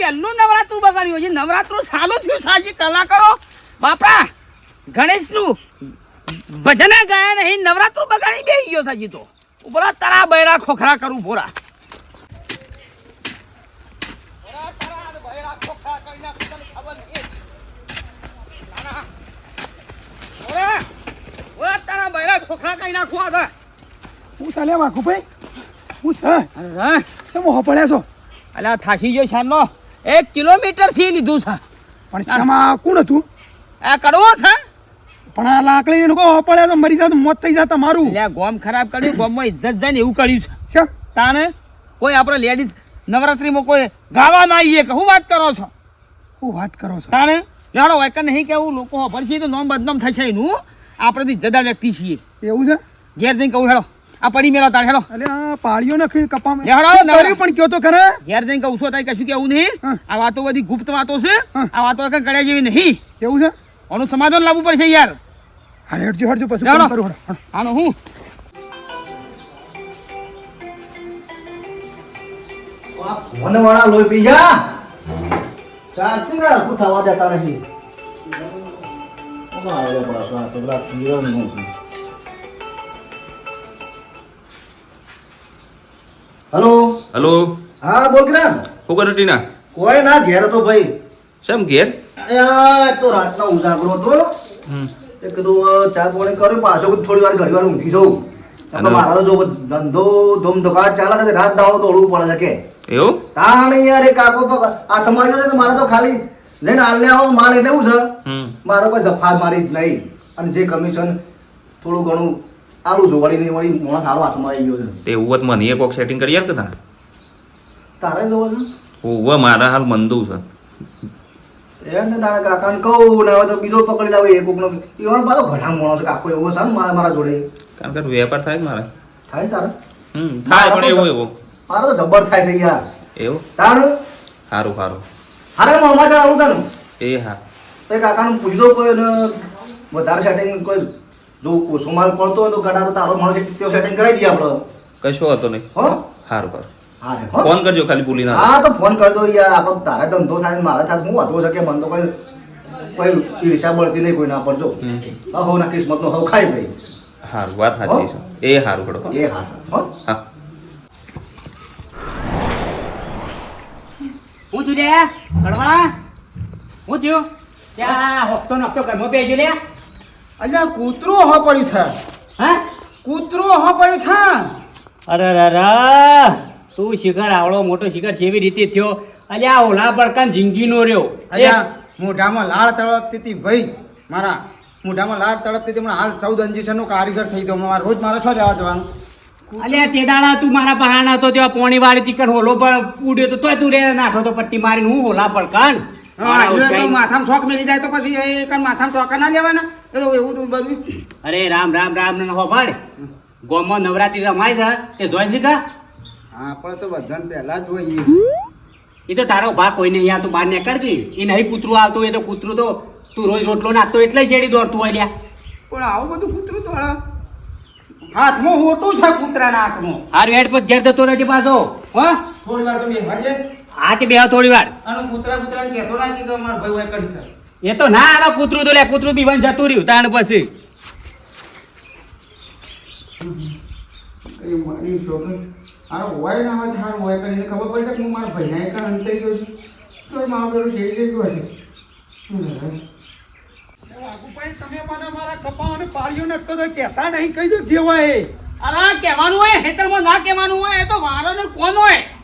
પહેલું નવરાત્રું બગાડ્યું હજી નવરાત્રું સારું થયું સાજી કલાકારો બાપરા ગણેશનું ભજન ગયા નહીં નવરાત્રું બગાડી બે ગયો સાજી તો. ઉપરા તારા બૈરા ખોખરા કરું ભોરા. તારા બૈરા ખોખરા કઈ નાખવા દે હું ચાલે વાઘુભાઈ હું છે અરે હા. શેમ હો પડ્યા છો? અલ્યા થાસી ગયો શાનનો એક કિલોમીટરથી લીધું છે. પણ શામાં કોણ હતું? આ કરવો છે. પણ આ લાકડી લોકો હો પડ્યા તો મરી જાય મોત થઈ જાય તમારું. લે ગોમ ખરાબ કર્યું ગોમમાં ઇજ્જત જાય ને એવું કર્યું છે. શું? તાને કોઈ આપણે લેડીઝ નવરાત્રીમાં કોઈ ગાવા ના આવીએ કે હું વાત કરો છો? હું વાત કરો છો? તાને લેડો હોય કે નહીં કેવું લોકો ભરશે તો નોમ બદનામ થશે એનું. આપણે બી જદા વ્યક્તિ છીએ. એવું છે? ઘેર જઈને કહું હેડો. આ પડી મેળો તાર હેડો અલે આ પાળીઓ ખી કપા મે હેડો નવરી. પણ કયો તો ખરે? ઘેર જઈને કહું છો તાઈ કશું કેવું નહીં. આ વાતો બધી ગુપ્ત વાતો છે. આ વાતો કંઈ કર્યા જેવી નહીં. એવું છે? આનું સમાધાન લાવવું પડશે યાર. અરે હટજો હટજો પછી કરું હળો. આનું હું? વાળા લોહી પી જા. ને હરખું થવા દેતા નહીં. આવ્યો પાછો? આ તો પેલા કિરણનું છે. હલો? હલો? હા બોલ કિરણ શું કરે ટીના? કોઈ ના ઘેર હતો ભાઈ. શેમ ઘેર? આ એક તો રાતનો ઉજાગરો હતો. તે કીધું ચા પાણી કર્યું પાછો થોડી વાર ઘડી વાર ઊંઘી જવું અને- મારા તો જો ધંધો ધૂમ ધોકાટ ચાલે છે રાત દાવો દોડવું પડે છે કે. એવું? તાણ યાર એ કાકો પગ હાથમાં તો મારે તો ખાલી લઈને હાલ આવો માલ એટલે એવું છે. મારો કોઈ જફા મારી જ નહીં. અને જે કમિશન થોડું ઘણું આલું જો વળી નહીં વળી મોણા સારો હાથમાં આવી ગયો છે. એ ઉવત મને એક કોક સેટિંગ કરી યાર કે તા તારે જોવો છે? ઉવ મારા હાલ મંદુ છે. એને તારા કાકાને કહું ને હવે તો બીજો પકડી લાવે એક કોકનો. એવાનો પાછો ઘણા મોણો છે કાકો એવો છે ને મારા મારા જોડે. કારણ કે વેપાર થાય મારે. થાય તારે? હમ થાય પણ એવો એવો. મારો તો જબ્બર થાય છે યાર. એવું? તારું? સારું સારું હારે મોમાં આવું તાનું એ હા. તો કાકાનું પૂછજો કોઈ વધારે સેટિંગ કોઈ જો ઓછો માલ પડતો હોય તો ગડા તો તારો માલ છે તેઓ સેટિંગ કરાવી દઈએ આપણે કશો હતો નહીં. હો? સારું સારું હા ફોન કરજો ખાલી ભૂલી ના હા તો ફોન કરજો યાર. આપણો તારે ધંધો થાય મારા મારે થાય હું વાંધો છે કે મને તો કોઈ કોઈ ઈર્ષા મળતી નહીં કોઈ ના પડજો અહો હો ના કિસ્મત નો હવ ખાઈ ભાઈ. હારું વાત સાચી છે. એ સારું પડો એ હા હો. હા. હું થયું રે કડવાળા હું થયું ત્યાં હોકતો નકતો ઘરમાં બેજો લે અલ્યા કૂતરું હો પડ્યું છે હા? કૂતરું હો પડ્યું છે અરે રે તું શિખર આવડો મોટો શિખર જેવી રીતે થયો. અલ્યા ઓલા બળકાન જિંદગીનો રહ્યો. અલ્યા મોઢામાં લાળ તળપતી હતી ભાઈ. મારા મોઢામાં લાળ તળપતી હતી હાલ ચૌદ ઇન્જેક્શનનો કારીગર થઈ ગયો. મારે રોજ મારે શું જવા જવાનું? અલ્યા તે દાડા તું મારા પહાણા તો ત્યાં પોણી વાળી ચિકન હોલો પણ ઉડ્યો તો તોય તું રે નાખો તો પટ્ટી મારીને હું હોલા બળકાન? માથામાં શોખ મેલી જાય તો પછી એ કાંઈ માથામાં શોખ ના લેવાના. એ તો એવું બધું અરે રામ રામ રામ ને હોભાડ ગોમાં નવરાત્રી રમાય છે. તે જોઈ આપણે તો બધાને પહેલા જ જોઈએ એ તો તારો ભાગ કોઈ નહીં આ તું બહાર નીકળતી. એ નહીં કૂતરું આવતું એ તો કૂતરું તો તું રોજ રોટલો નાખતો એટલે શેડી દોડતું હોય લ્યા. પણ આવું બધું કૂતરું હળા. હાથમાં હોટું છે કૂતરાના હાથમાં. હાર વેડ પર ઘેર જતો રહેજે પાછો. હા? થોડી વાર તો બેસવા દે બે તે બેહો થોડી વાર. અને કૂતરા કહેતો ના કે મારા ભાઈ હોય કરી છે એ તો ના આનો કૂતરું તો લે કૂતરું બી વન જતું રહ્યું તાણ પછી. એ મારી છોકરી આનો હોય ના હોય હાર હોય કરીને ખબર પડી છે હું મારા ભાઈના એક અંતે ગયો છું? તો મારો પેલું શેરી જઈ હશે. શું છે તમે મને મારા કપા અને પાળીઓ તો કહેતા નહીં કહી દો જે હોય અરે કહેવાનું હોય હેતરમાં ના કહેવાનું હોય એ તો વારો ને કોણ હોય? આ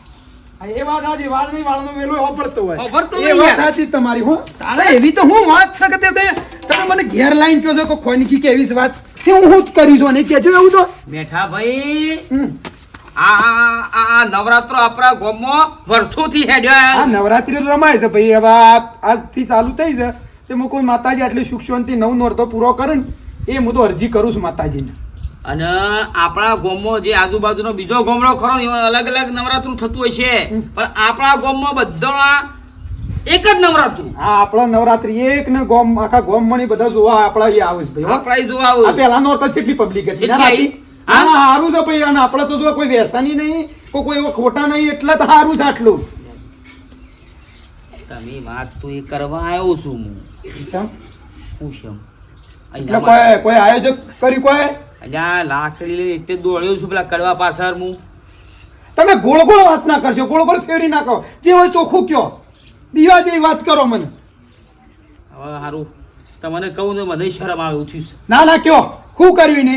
એ વાત આજે વાળ વાળનો વેલો વાપરતો હોય. વાપરતો એ વાત સાચી તમારી હો. અરે એવી તો હું વાત શકતે તે તમે મને ઘેર લાઈન કહો છો કે ખોનકી કેવી છે વાત. તે હું હું જ કરી છું અને કહેજો એવું તો. બેઠા ભાઈ. આ આ- નવરાત્રો આપણા ગામમાં વર્ષોથી આ હેડ્યા નવરાત્રી રમાય છે ભાઈ હવે આજથી ચાલુ થઈ છે. તે હું કોઈ માતાજી આટલી સુખ શાંતિ નવ નોરતો પૂરો કરે ને એ હું તો અરજી કરું છું માતાજીને. અને આપણા ગામમાં જે આજુબાજુનો બીજો ગામડો ખરો અલગ અલગ નવરાત્રું થતું હોય છે. પણ આપણા ગામમાં બધા એક જ નવરાત્રું. આ આપણા નવરાત્રી એક ને ગોમ આખા ગોમ મણી બધા જોવા આપણા એ આવે છે ભાઈ આપણા જોવા આવે. પેલા નો અર્થ કેટલી પબ્લિક હતી? હા? હા સારું છે ભાઈ અને આપણે તો જો કોઈ વ્યસની નહીં કોઈ કોઈ એવો ખોટા નહીં એટલે તો સારું છે આટલું. તમે વાત તો એ કરવા આવ્યો છું હું? હું છું કોઈ કોઈ આયોજક કર્યું કોઈ? અહીંયા લાકડી એટલે દોડ્યો છું પેલા કડવા પાછળ હું તમે ગોળ ગોળ વાત ના કરશો ગોળ ગોળ ફેરી ના કહો જે હોય ચોખ્ખું કયો. દીવા જેવી વાત કરો મને. હવે સારું તમને કહું ને મને શરમ આવે છે. ના ના કયો. શું કર્યું ને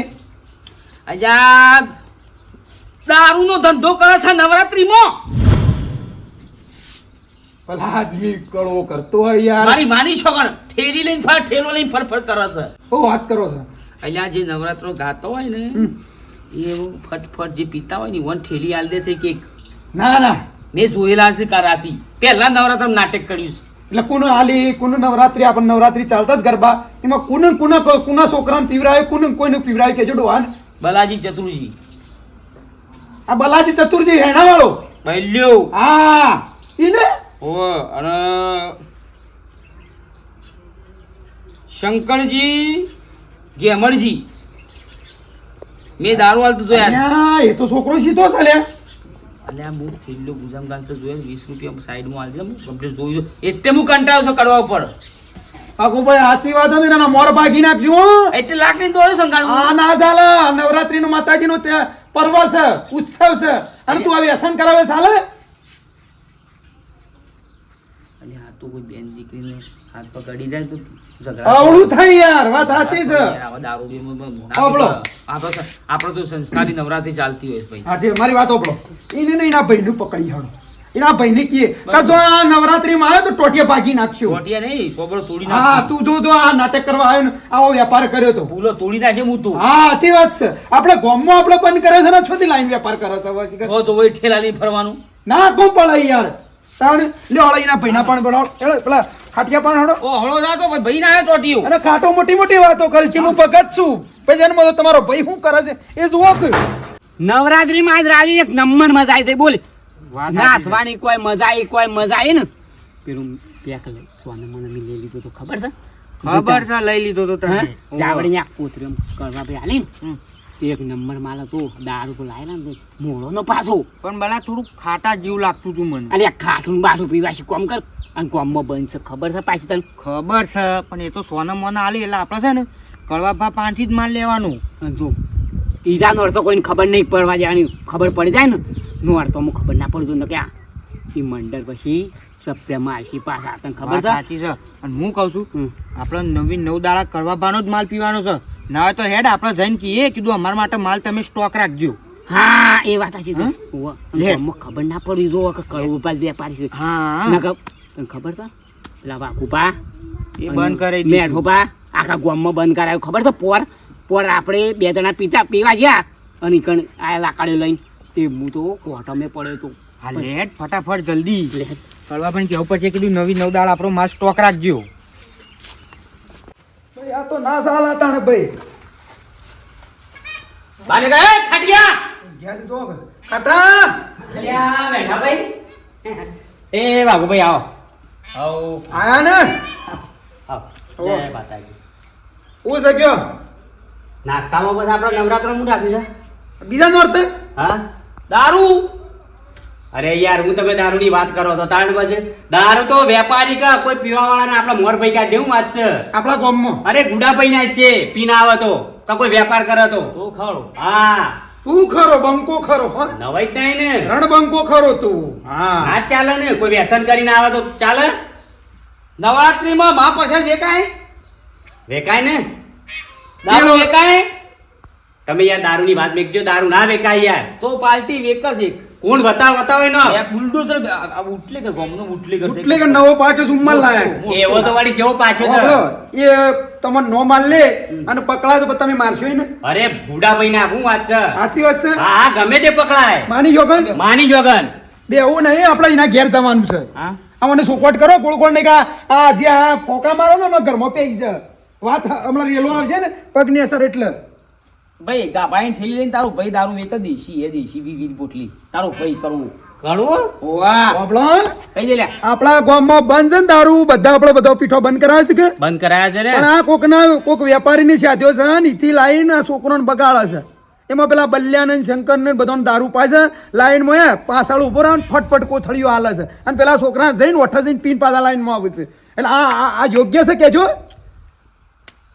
અહીંયા દારૂનો ધંધો કરે છે નવરાત્રીમાં. ભલા આદમી કળવો કરતો હોય યાર. મારી માની છોકણ ઠેરી લઈને ફર ઠેલો લઈને ફરફર કરે છે. હું વાત કરો છો. અહીંયા જે નવરાત્રો ગાતો હોય ને એ એવું ફટફટ જે પીતા હોય ને વન ઠેલી આલ દેશે કે ના ના. મેં જોયેલા છે કરાતી પહેલા નવરાત્ર નાટક કર્યું છે. એટલે કુન હાલી કુન નવરાત્રી આપણે નવરાત્રી ચાલતા જ ગરબા. એમાં કુન કુના કુના છોકરાને પીવરાય કુને કોઈને પીવરાય કેજો ડોહાન. બલાજી ચતુર્જી. આ બલાજી ચતુર્જી હેણા વાળો બલ્યો. હા. ઈને? ઓ અને શંકરજી ગેમરજી મેં દારૂ હાલતું જોયા એ તો છોકરો સીધો છે લ્યા એટલે આ હું છેલ્લું ગુજામ ગાલતો જોયું વીસ રૂપિયા સાઈડમાં હાલ દીધા કમ્પ્લીટ જોઈ જો એટલે હું કંટાળ છું કડવા ઉપર. ભાઈ સાચી વાત હતી એના મોર ભાગી નાખજો. એટલે લાકડી દોડ્યો છું ગાલ આ ના ચાલે નવરાત્રી નું માતાજી નું પર્વ છે ઉત્સવ છે. અને તું આ વ્યસન કરાવે ચાલે અલે આ તો કોઈ બેન દીકરીને હાથ પકડી જાય તો ઝઘડા આવડું થાય યાર વાત સાચી છે. આવા આપણો. આપણે તો- સંસ્કારી નવરાત્રી ચાલતી હોય ભાઈ. આજે મારી વાત ઓપડો એને નહીં નું પકડી હાડો એના ભાઈ ને કીએ કે જો આ નવરાત્રી માં આવ્યો તો ટોટિયા ભાગી નાખશો ટોટિયા નહીં સોબળ તોડી હા તું જો જો આ નાટક કરવા આવ્યો ને આવો વેપાર કર્યો તો. ભૂલો તોડી નાખે હું તું. હા સાચી વાત છે. આપણે ગામમાં આપણે બંધ કરે છે ને છોતી લાઈન વેપાર કરે છે તો તો ઠેલા નહીં ફરવાનું. ના કોણ પડાય યાર? તાણ લ્યો હળો એના ભાઈના પણ હેડો પેલા ખાટિયા પણ હળો ઓ હળો જાતો પછી ભાઈ ના ટોટિયું. અને ખાટો મોટી મોટી વાતો કરીશ કે હું ભગત છું. પછી જન્મ તો તમારો ભાઈ શું કરે છે? એ જુઓ કે. નવરાત્રીમાં આજ રાજી એક નંબર મજા આવી છે બોલ. નાસવાની કોઈ મજા આવી કોઈ મજા આવી ને? પેલું પેક લઈ સોને મને લઈ લીધું તો ખબર છે? ખબર છે લઈ લીધો તો તને. તમે જાવડી આ કોતરી આમ કરવા ભાઈ આલી એક નંબર માલ હતો દારૂ તો લાયેલા ને મોળો નો પાછો. પણ બલા થોડું ખાટા જેવું લાગતું તું મને. અલ્યા ખાટું બાટું પીવાશી કોમ કર. અને ગામમાં બંધ છે. ખબર છે પાછી તને? ખબર છે પણ એ તો સોના મોના આલી એટલે આપણે છે ને કડવાભા પાણીથી જ માલ લેવાનું. અને જો ત્રીજા નોર તો કોઈને ખબર નહીં પડવા જવાની ખબર પડી જાય ને નો અડતો અમુક ખબર ના પડજો ને કે આ ઈ મંડળ પછી સપ્ટેમ્બર આશી પાછા તને ખબર છે? સાચી છે. અને હું કહું છું આપણે નવી નવ દાડા કડવાભાનો જ માલ પીવાનો છે. ના હોય તો હેડ આપણે જઈને કહીએ કીધું અમારા માટે માલ તમે સ્ટોક રાખજો. હા એ વાત સાચી ખબર ના પડી જો કડવું પાસ વેપારી છે. હા. તને ખબર છે? પેલા વાકુપા એ બંધ કરી મેઠો દીધું. પા આખા ગામમાં બંધ કરાયો ખબર છે? પોર. પોર આપણે બે જણા પીતા પીવા ગયા અને કણ આ લાકડે લઈને. તે હું તો કોટમે પડ્યો તો હા લેટ ફટાફટ જલ્દી. લે. કડવા પણ કેવું પડશે કીધું નવી નવ દાળ આપણો માસ સ્ટોક રાખજો. ભાઈ આ તો ના ચાલે તાણે ભાઈ. બાને ગયા ખાટિયા! ગેસ જો. ખાટા! અલ્યા બેઠા ભાઈ. એ બાબુ ભાઈ આવો. આવો. આયા ને? આવો. જય માતાજી. હું ગયો નાસ્તામાં બસ આપણે નવરાત્ર હું રાખ્યું છે? બીજા નોર્ત હા? દારૂ? અરે યાર હું તમે દારૂની વાત કરો તો તાણ બજે. દારૂ તો વેપારી કા કોઈ પીવા વાળા આપણા મોર ભાઈ કાઢે હું વાત છે. આપણા ગામમાં. અરે ગુડા ભાઈ ના છે પીના આવે તો તો કોઈ વેપાર કરે તો. તો ખાડો. હા. તું ખરો બંકો ખરો હો. નવાઈ જ નહીં ને. રણ બંકો ખરો તું. હા. હા ચાલે ને. કોઈ વ્યસન કરીને આવે તો ચાલે. નવરાત્રીમાં મહાપ્રસાદ વેકાય? વેકાય ને? દારૂ વેકાય? તમે યાર દારૂની વાત મેકજો દારૂ ના વેકાય યાર. તો પાલટી વેકસ એક. કોણ બતાવ બતાવ એનો? બુલડોઝર આ ઉટલેકર ગામનો ઉટલે કર ઉટલે કર નવો પાછો સુમ્મલ લાયા એવો તો વળી જેવો પાછો તો? એ તમને નો માલ લે અને પકડાય તો તમે મારશો ને અરે બુડા ભાઈ ના હું વાત છે? સાચી વાત છે. હા ગમે તે પકડાય. માની જોગન માની જોગન બે એવું નહીં આપણે એના ઘેર જવાનું છે. હા? આ મને સોકવટ કરો કોણ કોણ ને કે આ જે આ ફોકા મારો ને ઘરમાં પેઈ છે. વાત હમણાં રેલો આવશે ને પગની અસર એટલે. ભાઈ ગાભાઈ ઠેલી લઈને તારો ભાઈ દારૂ વેક જ દેશી એ દેશી વિવિધ બોટલી તારો ભાઈ કરવું. ઘણું વાહ આપણો કઈ દે લ્યા આપણા ગામમાં બંધ છે ને દારૂ બધા આપણો બધો પીઠો બંધ કરાવે છે કે? બંધ કરાયા છે ને? પણ આ કોકના કોક વેપારીની સાથીઓ છે ને ઈથી લાવીને આ છોકરોને બગાડે છે. એમાં પેલા બલ્યાનંદ શંકરને બધાને દારૂ પાય છે લાઈનમાં એ પાછળ ઊભો રહે ફટફટ કોથળીઓ હાલે છે. અને પેલા છોકરા જઈને ઓઠા જઈને પીન પાછા લાઈનમાં આવે છે. એટલે આ આ- આ યોગ્ય છે કેજો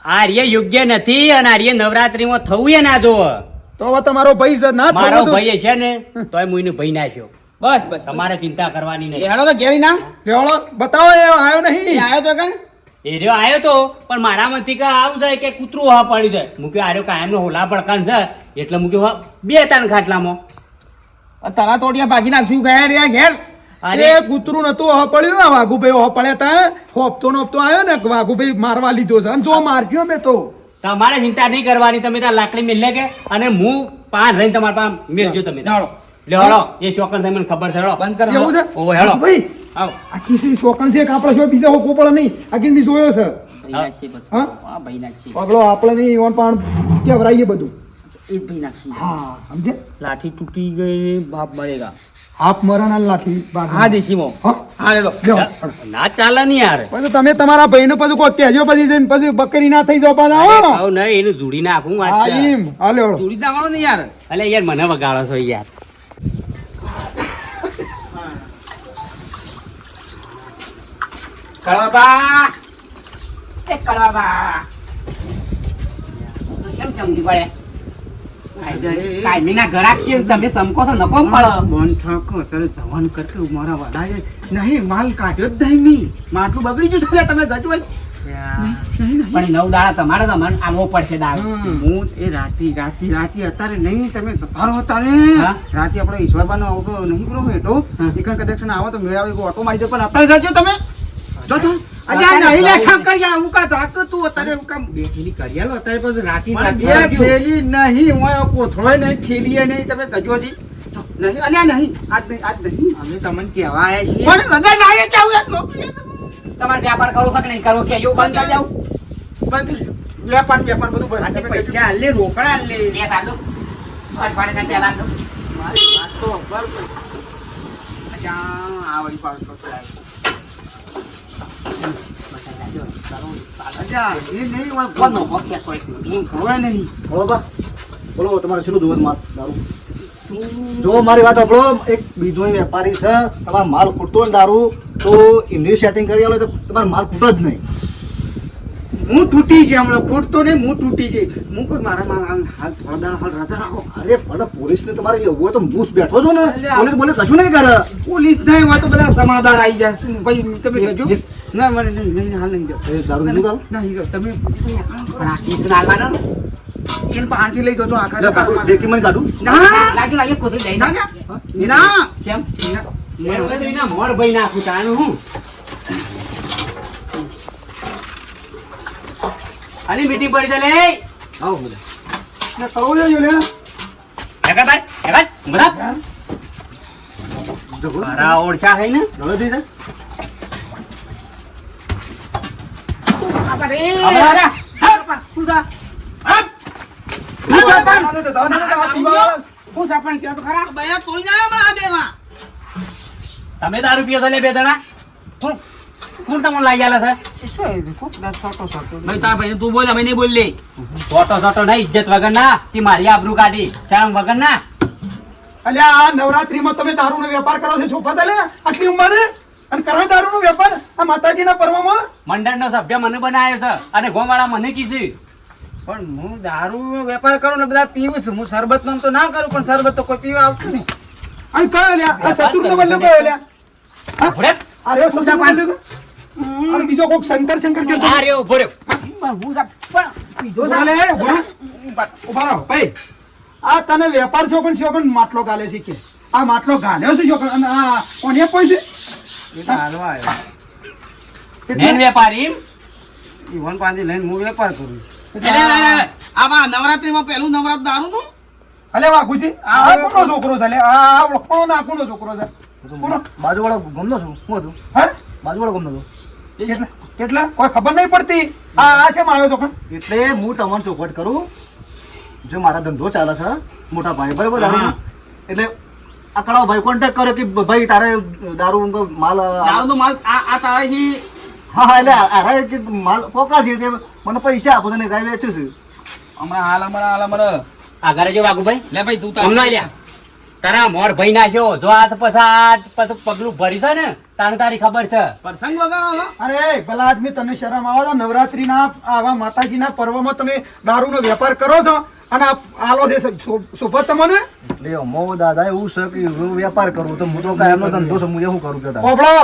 આર્ય યોગ્ય નથી અને આર્ય નવરાત્રીમાં થવું એ ના જોવે તો હવે તમારો ભાઈ છે ના મારો ભાઈ છે ને તોય મુઈને ભાઈ નાખ્યો બસ બસ તમારે ચિંતા કરવાની નહીં. હેડો તો ઘેરી ના? લેવાળો બતાવો એ આવ્યો એ નહીં આવ્યો તો કે એ રહ્યો આવ્યો તો પણ મારા મનથી કે આવું જાય કે કૂતરું હા પડી જાય મૂક્યો આર્યો કાયમનો હોલા પડકાન છે. એટલે મૂક્યો બે ત્રણ ખાટલામાં. તારા તોડિયા ભાગી નાખશું ગયા રહ્યા ઘેર. અરે એ કૂતરું નતું હો પડ્યું આ વાઘુભાઈ હો પડ્યા તા હોપતો નોપતો આવ્યો ને વાઘુભાઈ મારવા લીધો છે. જો માર્યો મેં તો. તમારે ચિંતા નહીં કરવાની તમે ત્યાં લાકડી મેલે કે અને હું પાન રહીને તમારા પાસે મેલજો તમે હાલો. લે હળો એ શોકન મને ખબર છે હળો. બંધ કર એવું છે ઓ હેળો. ભાઈ આવો. આ કિસી શોકણ છે કે આપણે સિવાય બીજા હોકો પડે નહીં. આ કિસ બી જોયો છે. હા? ભાઈ નાખી પગલો આપણે નહીં ઓન પણ કેવરાઈએ બધું. એક ભાઈ નાખી હા સમજે લાઠી તૂટી ગઈ બાપ મળેગા હાફ મરણ લાખી હા દેશીમો હા? લ્યો. ના ચાલે નહીં યાર. પછી તમે તમારા ભાઈને પછી કોઈ કહેજો પછી જઈને પછી બકરી ના થઈ જાવ પાછા હો. આવું નહીં એનું જોડી નાખું વાત છે. એમ હાલે હળો તૂટી દાવાનો ને યાર. અલે યાર મને વગાડો છો યાર. કળવા. એ કળવા. કેમ સમજી પડે? કાયમીના ઘરાક છે તમે સમકો છો નકો પડો બોન ઠાકો અત્યારે જવાન કરકે મારા વાલાએ નહીં માલ કાઢ્યો જ નહીં માટલું બગડી ગયું છે તમે જજો પણ નવ દાડા તમારે તમને આવવો પડશે દાળ. હું એ રાતી રાતી રાતી અત્યારે નહીં તમે સફારો અત્યારે? રાતે આપણે ઈશ્વરબાનો આવતો નહીં પેલો હા. એકણ કદાચ આવો તો મેળાવે ઓટો મારી દે પણ અત્યારે જજો તમે. જો આજે નહીં લે હું કા જાક તું અત્યારે હું કામ બેઠીની કરિયાલો અત્યારે પછી રાતી નહીં હું કોથળોય નહીં થેલીએ નહીં તમે જજો જી. નહીં અલ્યા નહીં આજ નહીં આજ નહીં. અમે તમને કહેવા આવ્યા છીએ. પણ તમારે વ્યાપાર કરો છો કે નહીં કરો? કે એવું બંધ કરી જાવ બંધ. વેપાર વેપાર બધું બંધ. પૈસા હાલે રોકડા હાલે બે સાલ દો અઠવાડિયાના પહેલા મારી વાત તો બરાબર. અચ્છા, આ વળી પાછો જો મારી વાત આપણો એક બીજો વેપારી છે, તમારો માલ ખૂટતો દારૂ, તો એમની સેટિંગ કરી આલો તો તમારો માલ ખૂટો જ નહીં. હું તૂટી છે હમણાં ખૂટતો નહીં હું તૂટી છે હું કોઈ મારા મારા હાલ હાલ થોડા હાલ રજા રાખો. અરે પણ પોલીસને તમારે લેવું હોય તો મૂસ બેઠો છો ને. પોલીસ બોલે કશું નહીં કરે. પોલીસ ના હોય તો બધા સમાધાન આવી જાય. ભાઈ તમે જજો ના મને નહીં નહીં હાલ નહીં. એ દારૂ નહીં કાલ? નહીં જાઓ. તમે પણ આ કિસ નાલવાનો એને પાણથી લઈ જજો આખા લે કાઢું. કાઢું. ના. લાગ્યું લાગ્યું કૂતરું લઈ ના, ના. ના. કેમ? મેં કીધું એના મોર ભાઈ નાખું તાનું હું? આની મીટિંગ પડી છે લે આવો બધા. ને તો લે જો લે એકા ભાઈ? એકા બધા? મારા ઓળખા હે ને? હવે થઈ જાય અરે અરે હા? તું જા હા? દે તો, જવા દે તો, આ પીવા. હું સરપંચ ખરા? બૈરા તોડી જાય હમણાં આ તમે દારૂ પીઓ તો લે બે જણા. કોણ તમને લાગી આલે છે? ભાઈ તારા તું બોલ અમે નહીં બોલી ફોટો ફોટો ના ઇજ્જત વગર ના તે મારી આબરૂ કાઢી શરમ વગર ના અલ્યા આ નવરાત્રીમાં તમે દારૂનો વેપાર કરો છો છોપા તાલે આટલી ઉંમરે? અને કરાય દારૂનો વેપાર? આ માતાજીના પર્વમાં? મંડળનો સભ્ય મને બનાવ્યો છે અને ગોવાળા મને કીધું. પણ હું દારૂ વેપાર કરું ને બધા પીવું છું. હું શરબત નો તો ના કરું પણ શરબત તો કોઈ પીવા આવતું નહીં. અને કયો લ્યા આ શત્રુનો બલ્લો કયો લ્યા અરે શત્રુનો બલ્લો કયો? અને બીજો કોક શંકર શંકર કે આ ઊભો રહ્યો. ચાલે ઊભા ઊભા રહો. ભાઈ આ તને વેપાર છો પણ છો પણ માટલો ગાલે છે કે? આ માટલો ગાલ્યો છે છો પણ અને આ કોને પૈસે એ તો હાલવા આવ્યો. મેન વેપારી? ઈવન પાંચે લઈને હું વેપાર કરું. આમાં નવરાત્રીમાં પહેલું નવરાત્ર દારૂનું અલે વાઘુજી આ કોનો છોકરો છે? અલે આ ઓળખો ના કોનો છોકરો છે? કોનો બાજુવાળો ગમનો છું. હું હતું? હે? બાજુવાળો ગમનો હતો. કેટલા કેટલા? કોઈ ખબર નહીં પડતી. આ આ છે આવ્યો છો એટલે હું તમને ચોખવટ કરું. જો મારા ધંધો ચાલે છે મોટા ભાઈ બરાબર એટલે અકળાવ ભાઈ કોન્ટેક્ટ કર્યો કે ભાઈ તારે દારૂ માલ દારૂનો માલ આ આ તારાથી હા હા એટલે આરે જે માલ પોકાર છે તે મને પૈસા આપો છો ને ગાય વેચું છું. હમણાં હાલ હમણાં હાલ હમણાં આગળ જો વાઘુભાઈ. લે ભાઈ તું તમને લ્યા તારા મોર ભાઈ નાખ્યો જો હાથ પસાદ પછી પગલું ભરી છે ને તાને તારી ખબર છે. પ્રસંગ વગાડો અરે ભલા આદમી તને શરમ આવે નવરાત્રી ના આવા માતાજીના પર્વમાં તમે દારૂનો વેપાર કરો છો? અને આલો છે શોભા તમને? લ્યો મો દાદા એવું છે કે હું વેપાર કરું તો હું તો કાંઈ એમનો ધંધો છે હું એવું કરું કે ઓબળો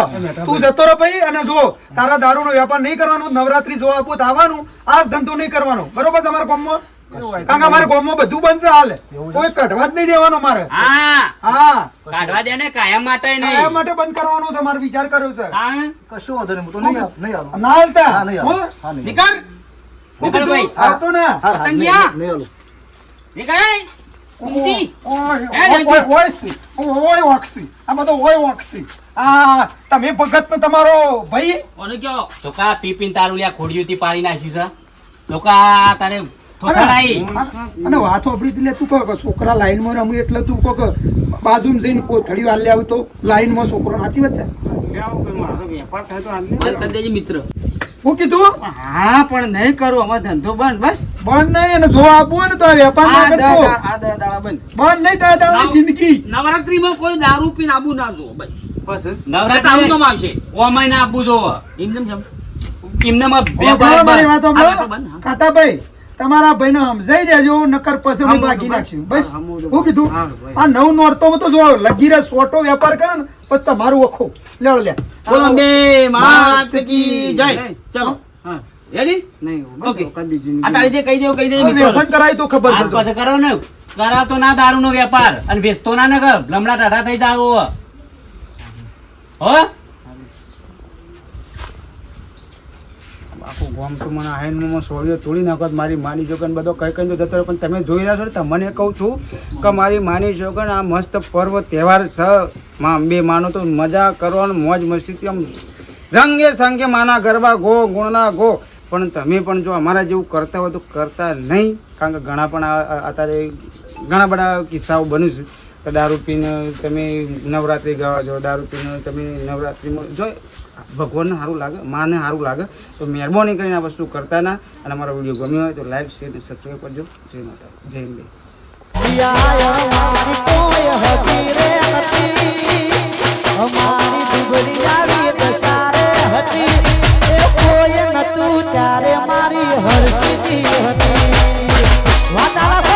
તું જતો રહો ભાઈ અને જો તારા દારૂ નો વેપાર નહીં કરવાનો નવરાત્રી જો આપું તો આવવાનું આ ધંધો નહીં કરવાનો. બરોબર તમારા ગામમાં? કારણ કે અમારા બધું બંધ હાલ કોઈ કઢવા જ નહીં દેવાનો મારે હા હા કાઢવા દે ને કાયમ માટે આ નહીં માટે બંધ કરવાનો છે મારે વિચાર કર્યો છે કશું વાંધો નહીં હું તો નહીં નહીં આવું. ના હાલતા નહીં આવું. હો? હા, નહીં નીકળ ભાઈ. આવતો ને હા, હા, નહીં- પતંગિયા. નહીં આવું. નીકળ ઊંઘતી. ઓય, હે, ઓય, જયંતિ. ઓય, ઓયસી. ઓય, ઓક્સી. આ બધો ઓય ઓક્સી. આ તમે ભગત ને તમારો ભાઈ કયો તો કા પીપીન તારું લ્યા ખોડિયું પાડી નાખ્યું છે તો કા તારે અને વાત સાંભળી એટલે તું કહો છોકરા લાઈનમાં રમું એટલે તું કહો બાજુ જઈને કોથળી વાલે આવતો લાઈનમાં છોકરો નાચી વચ્ચે વેપાર તો મિત્ર. હું કીધું? હા પણ નહીં કરું અમારો ધંધો બંધ બસ. બંધ નહીં અને જો આપવું ને તો વેપાર ના કરતો. આ દાડા બંધ. બંધ નહીં તારી જિંદગી. નવરાત્રીમાં કોઈ દારૂ પીને આબુ ના જો બસ. બસ. નવરાત્રી તારું નામ આવશે ઓમાય ના આપવું જો એમને ઓ, વેપાર. વેપાર હા. કાંટાભાઈ તમારા ભાઈને સમજાઈ દેજો નકર પછી અમે બાકી. નાખશું. બસ હા, કીધું આ નવ નોરતો તો જો લગીરે સોટો વેપાર કરે ને પછી તમારું ઓખો. લેવો લે. બોલો બે માત કી જય. ચલો. હા. રેડી નહીં ઓકે. આ તારી જે કહી દેવું કહી મિત્રો. વ્યસન કરાય તો ખબર છે પછી કરો ને. કરાવતો ના દારૂ નો વેપાર. અને વેચતો ના ને કે લમડા ટાટા થઈ જાવ હો? આખું ગોમ તો મને આયનમાં સોળીઓ તોડી નાખો મારી માની જોગન બધો કઈ કઈ તો જતો. પણ તમે જોઈ રહ્યા છો ને તમને કહું છું કે મારી માની જોગણ આ મસ્ત પર્વ તહેવાર છે. માં અંબે માનો તો મજા કરવાનું મોજ મસ્તીથી આમ રંગે સંગે માના ગરબા ગો, ગુણના ગો. પણ તમે પણ જો અમારા જેવું કરતા હોય તો કરતા નહીં. કારણ કે ઘણા પણ અત્યારે ઘણા બધા કિસ્સાઓ બન્યું છે. કે દારૂ પીને તમે નવરાત્રિ ગાવા જાઓ, દારૂ પીને તમે નવરાત્રિમાં જો ભગવાનને સારું લાગે, માને સારું લાગે. તો મહેરબાની કરીને આ વસ્તુ કરતા ના અને અમારો વીડિયો ગમ્યો હોય તો લાઈક, શેર અને સબસ્ક્રાઈબ કરજો. જય માતા જય હિન્દ. મારી હતી વાતાવરણ